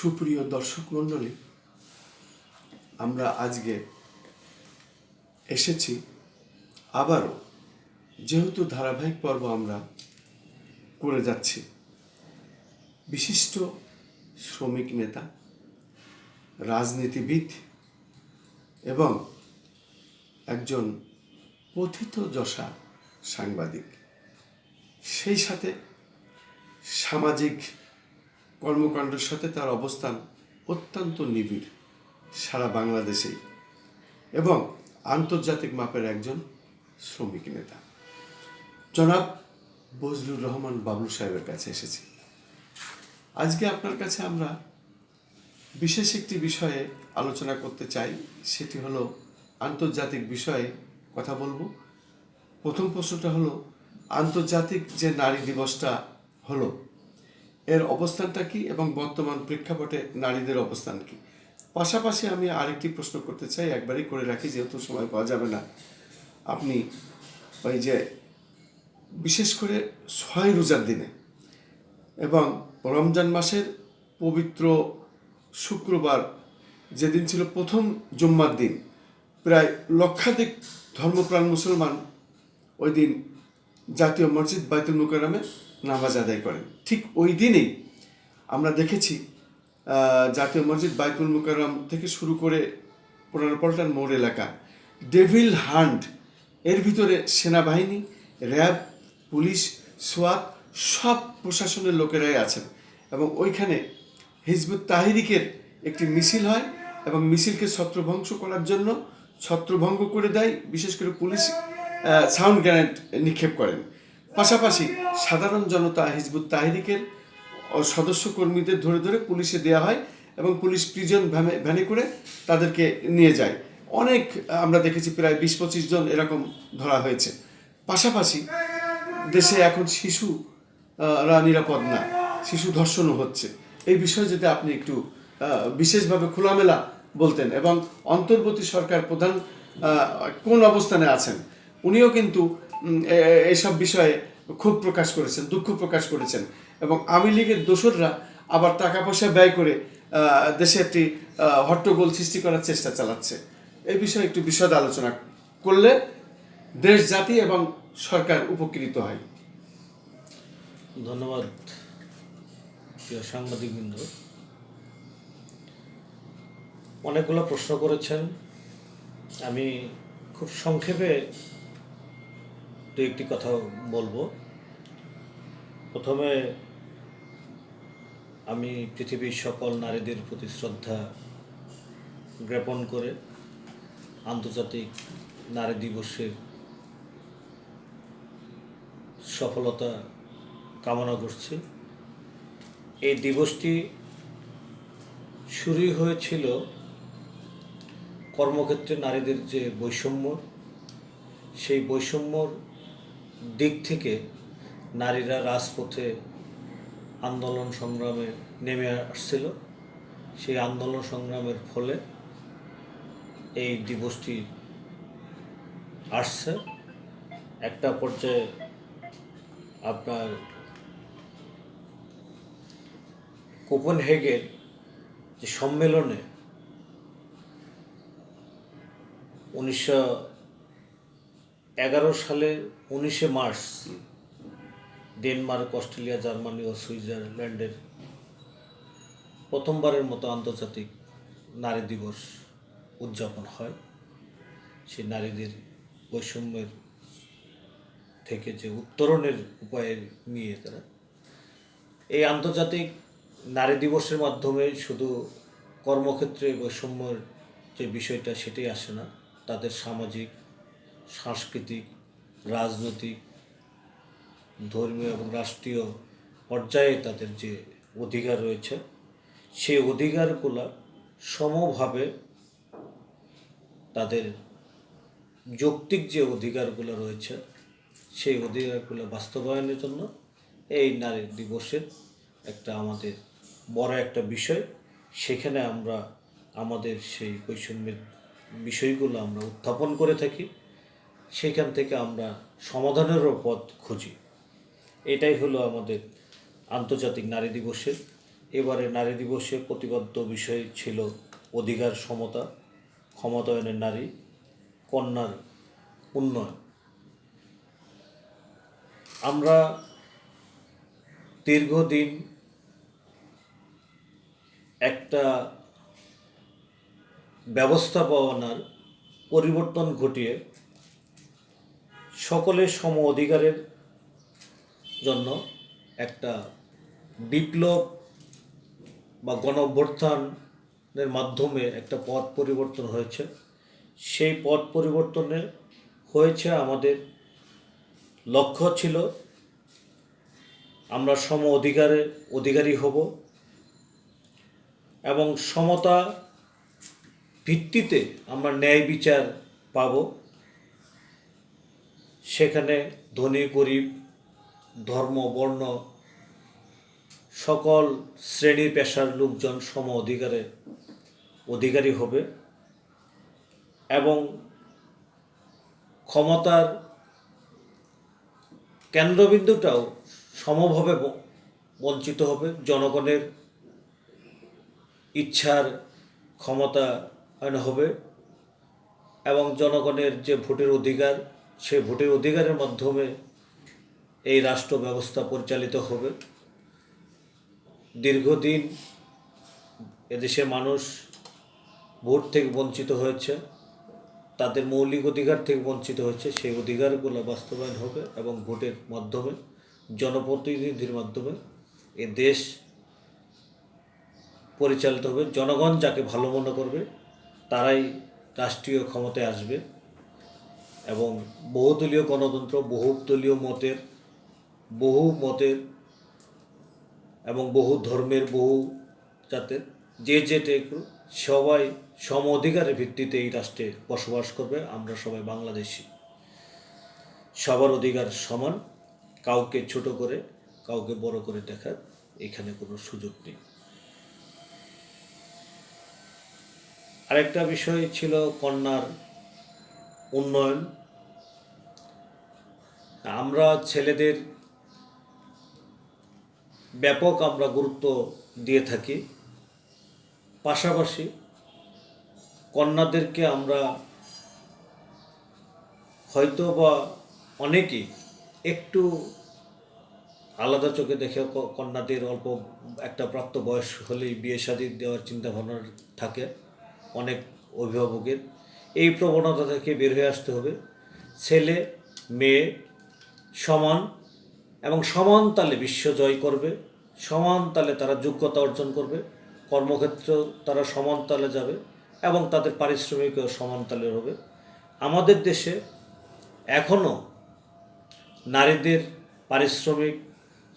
সুপ্রিয় দর্শক মণ্ডলী, আমরা আজকে এসেছি আবারও, যেহেতু ধারাবাহিক পর্ব আমরা করে যাচ্ছি, বিশিষ্ট শ্রমিক নেতা, রাজনীতিবিদ এবং একজন পথিত যশা সাংবাদিক, সেই সাথে সামাজিক কর্মকাণ্ডের সাথে তার অবস্থান অত্যন্ত নিবিড় সারা বাংলাদেশেই এবং আন্তর্জাতিক মাপের একজন শ্রমিক নেতা। জনাব বজলুর রহমান বাবলু সাহেবের কাছে এসেছি। আজকে আপনার কাছে আমরা বিশেষ একটি বিষয়ে আলোচনা করতে চাই, সেটি হলো আন্তর্জাতিক বিষয়ে কথা বলব। প্রথম প্রশ্নটা হলো, আন্তর্জাতিক যে নারী দিবসটা হলো এর অবস্থানটা কি এবং বর্তমান প্রেক্ষাপটে নারীদের অবস্থান কি? পাশাপাশি আমি আরেকটি প্রশ্ন করতে চাই, একবারই করে রাখি, যেহেতু সময় পাওয়া যাবে না। আপনি ওই যে বিশেষ করে ছয় রোজার দিনে এবং রমজান মাসের পবিত্র শুক্রবার যেদিন ছিল প্রথম জুম্মার দিন, প্রায় লক্ষাধিক ধর্মপ্রাণ মুসলমান ওই দিন জাতীয় মসজিদ বাইতুল মুকাররমে নামাজ আদায় করেন। ঠিক ওই দিনেই আমরা দেখেছি জাতীয় মসজিদ বাইকুল মুকাররম থেকে শুরু করে পুরানো পল্টন মোড় এলাকা, ডেভিল হান্ট, এর ভিতরে সেনাবাহিনী, র্যাব, পুলিশ সোয়াত সব প্রশাসনের লোকেরাই আছেন এবং ওইখানে হিজবুত তাহিরিকের একটি মিছিল হয় এবং মিছিলকে ছত্রভঙ্গ করার জন্য ছত্রভঙ্গ করে দেয়, বিশেষ করে পুলিশ সাউন্ড গ্রেনেড নিক্ষেপ করেন। পাশাপাশি সাধারণ জনতা হিজবুত তাহিরিকের সদস্য কর্মীদের ধরে ধরে পুলিশে দেওয়া হয় এবং পুলিশ প্রিজন ভ্যানে ভ্যানে করে তাদেরকে নিয়ে যায়। অনেক, আমরা দেখেছি প্রায় বিশ পঁচিশ জন এরকম ধরা হয়েছে। পাশাপাশি দেশে এখন শিশু রা নিরাপদ না, শিশু ধর্ষণও হচ্ছে। এই বিষয়ে যদি আপনি একটু বিশেষভাবে খোলামেলা বলতেন এবং অন্তর্বর্তী সরকার প্রধান কোন অবস্থানে আছেন? উনিও কিন্তু এসব বিষয়ে ক্ষোভ প্রকাশ করেছেন, দুঃখ প্রকাশ করেছেন। এবং আওয়ামী লীগের দোসররা আবার টাকা পয়সা ব্যয় করে দেশে একটি হট্টগোল সৃষ্টি করার চেষ্টা চালাচ্ছে। এই বিষয়ে একটু বিশদ আলোচনা করলে দেশ, জাতি এবং সরকার উপকৃত হয়। ধন্যবাদ, প্রিয় সাংবাদিকবৃন্দ। অনেকগুলো প্রশ্ন করেছেন। আমি খুব সংক্ষেপে দু একটি কথা বলব। প্রথমে আমি পৃথিবীর সকল নারীদের প্রতি শ্রদ্ধা জ্ঞাপন করে আন্তর্জাতিক নারী দিবসের সফলতা কামনা করছি। এই দিবসটি শুরু হয়েছিল কর্মক্ষেত্রে নারীদের যে বৈষম্য, সেই বৈষম্যর দিক থেকে নারীরা রাজপথে আন্দোলন সংগ্রামে নেমে আসছিল। সেই আন্দোলন সংগ্রামের ফলে এই দিবসটি আসছে। একটা পর্যায়ে আপনার কোপেনহেগের যে সম্মেলনে উনিশশো এগারো সালের উনিশে মার্চ ডেনমার্ক, অস্ট্রেলিয়া, জার্মানি ও সুইজারল্যান্ডের প্রথমবারের মতো আন্তর্জাতিক নারী দিবস উদযাপন হয়। সেই নারীদের বৈষম্যের থেকে যে উত্তরণের উপায় নিয়ে তারা এই আন্তর্জাতিক নারী দিবসের মাধ্যমে শুধু কর্মক্ষেত্রে বৈষম্যের যে বিষয়টা সেটাই আসে না, তাদের সামাজিক সাংস্কৃতিক, রাজনৈতিক, ধর্মীয় এবং রাষ্ট্রীয় পর্যায়ে তাদের যে অধিকার রয়েছে, সেই অধিকারগুলো সমভাবে তাদের যৌক্তিক যে অধিকারগুলো রয়েছে, সেই অধিকারগুলো বাস্তবায়নের জন্য এই নারী দিবসের একটা আমাদের বড় একটা বিষয়। সেখানে আমরা আমাদের সেই বৈষম্যের বিষয়গুলো আমরা উত্থাপন করে থাকি। সেখান থেকে আমরা সমাধানেরও পথ খুঁজি। এটাই হলো আমাদের আন্তর্জাতিক নারী দিবসের। এবারে নারী দিবসে প্রতিপাদ্য বিষয় ছিল অধিকার সমতা, ক্ষমতায়নের নারী, কন্যার উন্নয়ন। আমরা দীর্ঘদিন একটা ব্যবস্থাপনার পরিবর্তন ঘটিয়ে সকলের সম অধিকারের জন্য একটা বিপ্লব বা গণ অভ্যুত্থানের মাধ্যমে একটা পথ পরিবর্তন হয়েছে। সেই পথ পরিবর্তনে হয়েছে আমাদের লক্ষ্য ছিল, আমরা সম অধিকারের অধিকারী হব এবং সমতা ভিত্তিতে আমরা ন্যায় বিচার পাব। সেখানে ধনী, গরিব, ধর্ম, বর্ণ সকল শ্রেণি পেশার লোকজন সম অধিকারে অধিকারী হবে এবং ক্ষমতার কেন্দ্রবিন্দুটাও সমভাবে বঞ্চিত হবে। জনগণের ইচ্ছার ক্ষমতা হবে এবং জনগণের যে ভোটের অধিকার সেই ভোটের অধিকারের মাধ্যমে এই রাষ্ট্র ব্যবস্থা পরিচালিত হবে। দীর্ঘদিন এদেশের মানুষ ভোট থেকে বঞ্চিত হয়েছে, তাদের মৌলিক অধিকার থেকে বঞ্চিত হয়েছে, সেই অধিকারগুলো বাস্তবায়ন হবে এবং ভোটের মাধ্যমে, জনপ্রতিনিধির মাধ্যমে এ দেশ পরিচালিত হবে। জনগণ যাকে ভালো মনে করবে, তারাই রাষ্ট্রীয় ক্ষমতায় আসবে। এবং বহুদলীয় গণতন্ত্র, বহুদলীয় মতের, বহু মতের এবং বহু ধর্মের, বহু জাতের, যে যেটা একটু সবাই সম অধিকারের ভিত্তিতে এই রাষ্ট্রে বসবাস করবে। আমরা সবাই বাংলাদেশি। সবার অধিকার সমান, কাউকে ছোট করে, কাউকে বড় করে দেখার এখানে কোনো সুযোগ নেই। আরেকটা বিষয় ছিল কন্যার উন্নয়ন। আমরা ছেলেদের ব্যাপক আমরা গুরুত্ব দিয়ে থাকি। পাশাপাশি কন্যাদেরকে আমরা হয়তো বা অনেকেই একটু আলাদা চোখে দেখে কন্যাদের অল্প একটা প্রাপ্ত বয়স হলেই বিয়ে শাদী দেওয়ার চিন্তা ভাবনা থাকে অনেক অভিভাবকের। এই প্রবণতা থেকে বের হয়ে আসতে হবে। ছেলে, মেয়ে সমান এবং সমান তালে বিশ্ব জয় করবে, সমান তালে তারা যোগ্যতা অর্জন করবে কর্মক্ষেত্রেও তারা সমান তালে যাবে এবং তাদের পারিশ্রমিকও সমান তালে হবে। আমাদের দেশে এখনও নারীদের পারিশ্রমিক,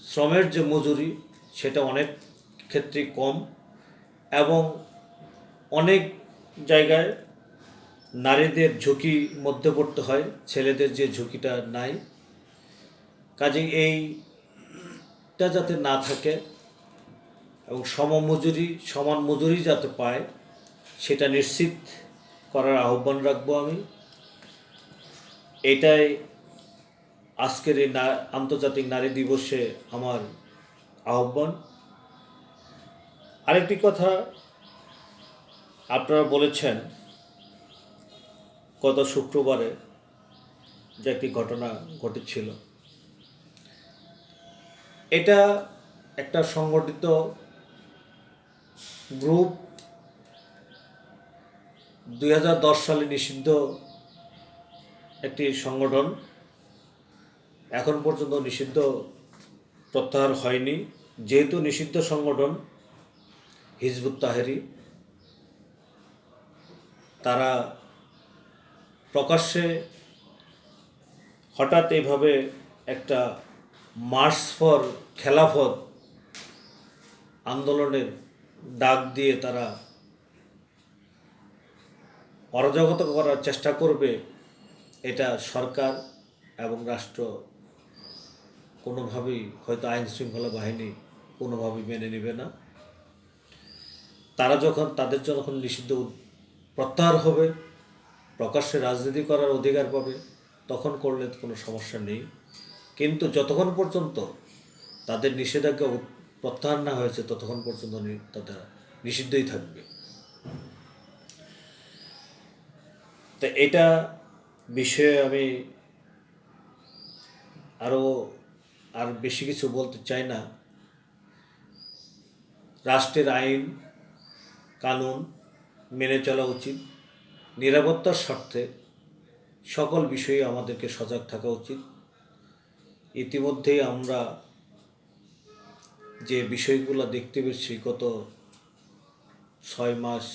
শ্রমের যে মজুরি, সেটা অনেক ক্ষেত্রে কম এবং অনেক জায়গায় নারীদের ঝুঁকি মধ্যে পড়তে হয়, ছেলেদের যে ঝুঁকিটা নাই। কাজে এইটা যাতে না থাকে এবং সমমজুরি, সমান মজুরি যাতে পায়, সেটা নিশ্চিত করার আহ্বান রাখব আমি। এটাই আজকের এই আন্তর্জাতিক নারী দিবসে আমার আহ্বান। আরেকটি কথা আপনারা বলেছেন গত শুক্রবারে যে একটি ঘটনা ঘটেছিল। এটা একটা সংগঠিত গ্রুপ দুই হাজার দশ সালে নিষিদ্ধ একটি সংগঠন এখন পর্যন্ত নিষিদ্ধ প্রত্যাহার হয়নি। যেহেতু নিষিদ্ধ সংগঠন হিজবুত তাহেরি, তারা প্রকাশ্যে হঠাৎ এইভাবে একটা মার্চ ফর খেলাফত আন্দোলনের ডাক দিয়ে তারা অরাজকতা করার চেষ্টা করবে, এটা সরকার এবং রাষ্ট্র কোনোভাবেই হয়তো আইন শৃঙ্খলা বাহিনী কোনোভাবেই মেনে নেবে না। তারা যখন তাদের যখন নিষিদ্ধ প্রত্যাহার হবে প্রকাশ্যে রাজনীতি করার অধিকার পাবে, তখন করলে কোনো সমস্যা নেই। কিন্তু যতক্ষণ পর্যন্ত তাদের নিষেধাজ্ঞা প্রত্যাহার না হয়েছে, ততক্ষণ পর্যন্ত তাদের নিষিদ্ধই থাকবে। তো এটা বিষয়ে আমি আরও আর বেশি কিছু বলতে চাই না। রাষ্ট্রের আইন, কানুন মেনে চলা উচিত। নিরাপত্তার স্বার্থে সকল বিষয়ে আমাদেরকে সজাগ থাকা উচিত। ইতিমধ্যেই আমরা যে বিষয়গুলো দেখতে পেয়েছি গত ছয় মাস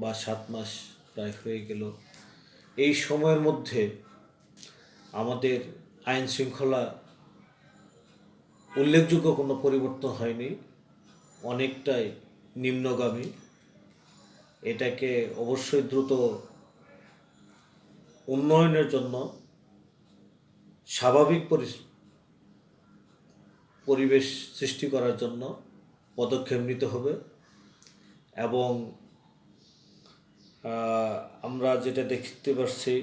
বা সাত মাস প্রায় হয়ে গেল, এই সময়ের মধ্যে আমাদের আইন শৃঙ্খলা উল্লেখযোগ্য কোনো পরিবর্তন হয়নি, অনেকটাই নিম্নগামী। এটাকে অবশ্যই দ্রুত উন্নয়নের জন্য স্বাভাবিক পরিবেশ সৃষ্টি করার জন্য পদক্ষেপ নিতে হবে এবং আমরা যেটা দেখতে পাচ্ছি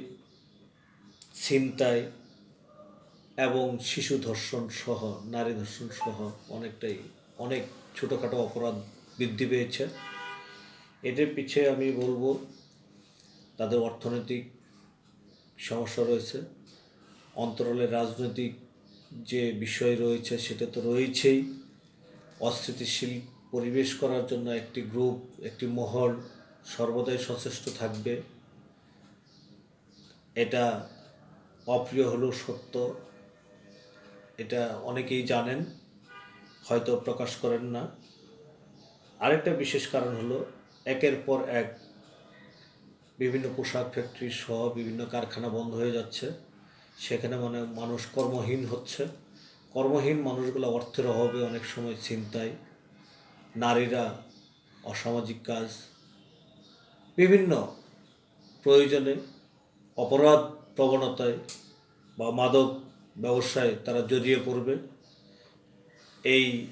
ছিনতাই এবং শিশু ধর্ষণ সহ, নারী ধর্ষণ সহ অনেকটাই, অনেক ছোটোখাটো অপরাধ বৃদ্ধি পেয়েছে। এটার পিছিয়ে আমি বলব, তাদের অর্থনৈতিক সমস্যা রয়েছে। অন্তরালে রাজনৈতিক যে বিষয় রয়েছে, সেটা তো রয়েছেই। অস্থিতিশীল পরিবেশ করার জন্য একটি গ্রুপ, একটি মহল সর্বদাই সচেষ্ট থাকবে। এটা অপ্রিয় হলেও সত্য। এটা অনেকেই জানেন, হয়তো প্রকাশ করেন না। আরেকটা বিশেষ কারণ হলো একের পর এক বিভিন্ন পোশাক ফ্যাক্টরি সহ বিভিন্ন কারখানা বন্ধ হয়ে যাচ্ছে। সেখানে মানে মানুষ কর্মহীন হচ্ছে। কর্মহীন মানুষগুলো অর্থের অভাবে অনেক সময় চিন্তায় নারীরা অসামাজিক কাজ, বিভিন্ন প্রয়োজনে অপরাধ প্রবণতায় বা মাদক ব্যবসায় তারা জড়িয়ে পড়বে। এই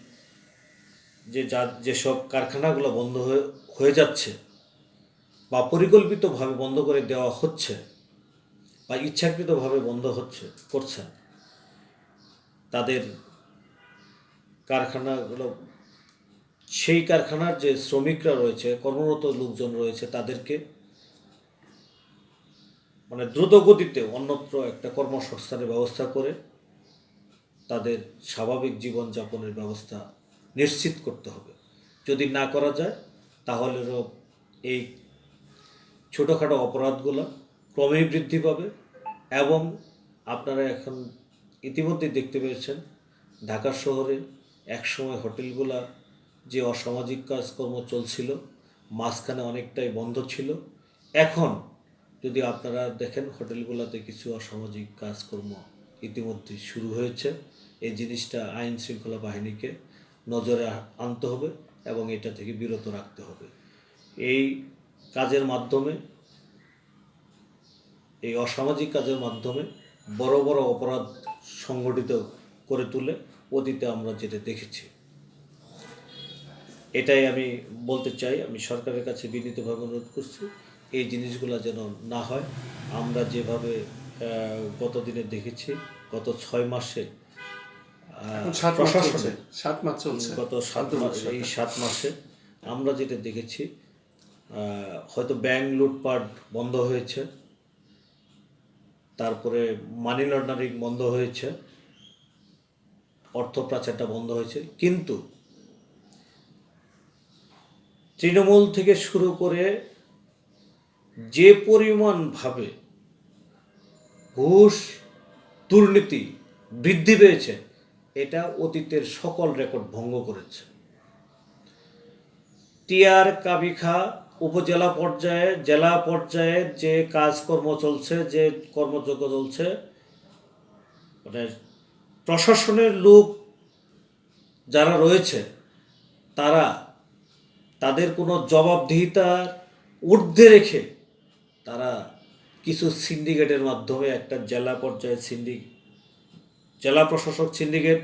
যে যা, যেসব কারখানাগুলো বন্ধ হয়ে হয়ে যাচ্ছে বা পরিকল্পিতভাবে বন্ধ করে দেওয়া হচ্ছে বা ইচ্ছাকৃতভাবে বন্ধ হচ্ছে, করছে তাদের কারখানাগুলো, সেই কারখানার যে শ্রমিকরা রয়েছে, কর্মরত লোকজন রয়েছে, তাদেরকে মানে দ্রুত গতিতে অন্যত্র একটা কর্মসংস্থানের ব্যবস্থা করে তাদের স্বাভাবিক জীবনযাপনের ব্যবস্থা নিশ্চিত করতে হবে। যদি না করা যায় তাহলে র- এই ছোটোখাটো অপরাধগুলো ক্রমেই বৃদ্ধি পাবে এবং আপনারা এখন ইতিমধ্যেই দেখতে পেয়েছেন ঢাকা শহরে একসময় হোটেলগুলা যে অসামাজিক কাজকর্ম চলছিল, মাঝখানে অনেকটাই বন্ধ ছিল। এখন যদি আপনারা দেখেন হোটেলগুলোতে কিছু অসামাজিক কাজকর্ম ইতিমধ্যে শুরু হয়েছে, এই জিনিসটা আইন শৃঙ্খলা বাহিনীকে নজরে আনতে হবে। এবং এটা থেকে বিরত রাখতে হবে। এই কাজের মাধ্যমে, এই অসামাজিক কাজের মাধ্যমে বড় বড় অপরাধ সংগঠিত করে তুলে অতীতে আমরা যেটা দেখেছি। এটাই আমি বলতে চাই, আমি সরকারের কাছে বিনীতভাবে অনুরোধ করছি, এই জিনিসগুলো যেন না হয়। আমরা যেভাবে গত দিনে দেখেছি, গত ছয় মাসে সাত মাস চলছে। সাত মাস চলছে। গত সাত মাস এই সাত মাসে। আমরা যেটা দেখেছি হয়তো ব্যাংক লুটপাট বন্ধ হয়েছে তারপরে মানি লন্ডারিং বন্ধ হয়েছে অর্থ পাচারটা বন্ধ হয়েছে কিন্তু তৃণমূল থেকে শুরু করে যে পরিমাণভাবে ঘুষ দুর্নীতি বৃদ্ধি পেয়েছে এটা অতীতের সকল রেকর্ড ভঙ্গ করেছে। টিয়ার কাবিখা উপজেলা পর্যায়ে, জেলা পর্যায়ে যে কাজকর্ম চলছে, যে কর্মযজ্ঞ চলছে মানে প্রশাসনের লোক যারা রয়েছে, তারা তাদের কোনো জবাবদিহিতার ঊর্ধ্বে রেখে তারা কিছু সিন্ডিকেটের মাধ্যমে একটা জেলা পর্যায়ে সিন্ডিক জেলা প্রশাসক সিন্ডিকেট,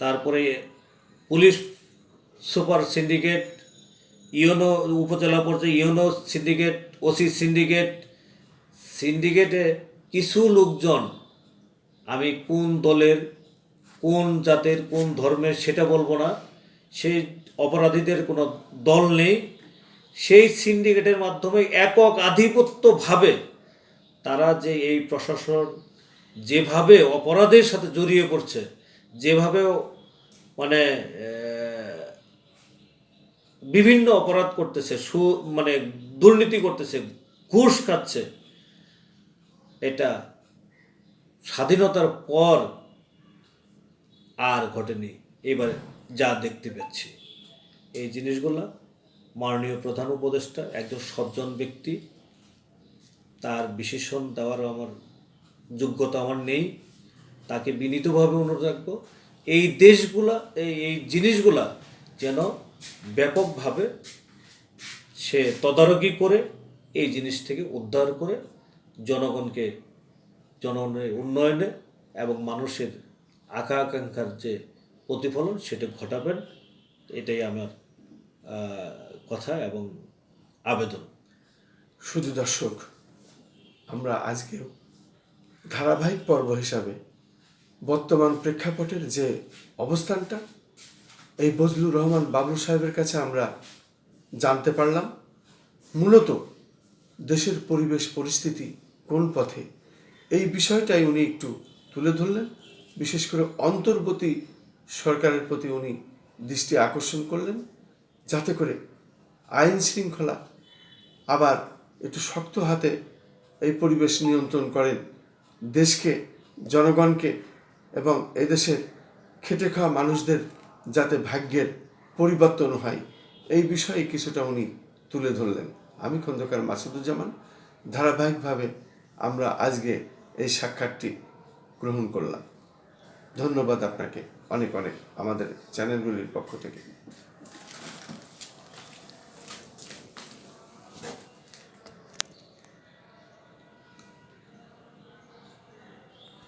তারপরে police super syndicate UNO upazila পর্যায়ে ইউনো সিন্ডিকেট, ওসি সিন্ডিকেট, সিন্ডিকেটে কিছু লোকজন, আমি কোন দলের, কোন জাতের, কোন ধর্মের সেটা বলব না, সেই অপরাধীদের কোনো দল নেই, সেই সিন্ডিকেটের মাধ্যমে একক আধিপত্যভাবে তারা যে এই প্রশাসন যেভাবে অপরাধের সাথে জড়িয়ে পড়ছে, যেভাবে মানে বিভিন্ন অপরাধ করতেছে, সু মানে দুর্নীতি করতেছে, ঘুষ খাচ্ছে, এটা স্বাধীনতার পর আর ঘটেনি। এবারে যা দেখতে পাচ্ছি, এই জিনিসগুলো মাননীয় প্রধান উপদেষ্টা, একজন সজ্জন ব্যক্তি, তার বিশেষণ দেওয়ারও আমার যোগ্যতা আমার নেই, তাকে বিনীতভাবে অনুরোধ রাখব। এই দেশগুলা, এই এই জিনিসগুলা যেন ব্যাপকভাবে সে তদারকি করে, এই জিনিস থেকে উদ্ধার করে জনগণকে, জনগণের উন্নয়নে এবং মানুষের আকাঙ্ক্ষা আকাঙ্ক্ষার যে প্রতিফলন সেটা ঘটাবেন, এটাই আমার কথা এবং আবেদন। শুধু দর্শক, আমরা আজকেও ধারাবাহিক পর্ব হিসাবে বর্তমান প্রেক্ষাপটের যে অবস্থানটা, এই বজলুর রহমান বাবলু সাহেবের কাছে আমরা জানতে পারলাম, মূলত দেশের পরিবেশ পরিস্থিতি কোন পথে। এই বিষয়টাই উনি একটু তুলে ধরলেন, বিশেষ করে অন্তর্বর্তী সরকারের প্রতি উনি দৃষ্টি আকর্ষণ করলেন, যাতে করে আইন শৃঙ্খলা আবার একটু শক্ত হাতে এই পরিবেশ নিয়ন্ত্রণ করেন। দেশকে, জনগণকে এবং এদেশের খেটে খাওয়া মানুষদের যাতে ভাগ্যের পরিবর্তন হয়, এই বিষয়ে কিছুটা উনি তুলে ধরলেন। আমি খন্দকার মাসুদুজ্জামান, ধারাবাহিকভাবে আমরা আজকে এই সাক্ষাৎটি গ্রহণ করলাম। ধন্যবাদ আপনাকে অনেক অনেক আমাদের চ্যানেলগুলির পক্ষ থেকে।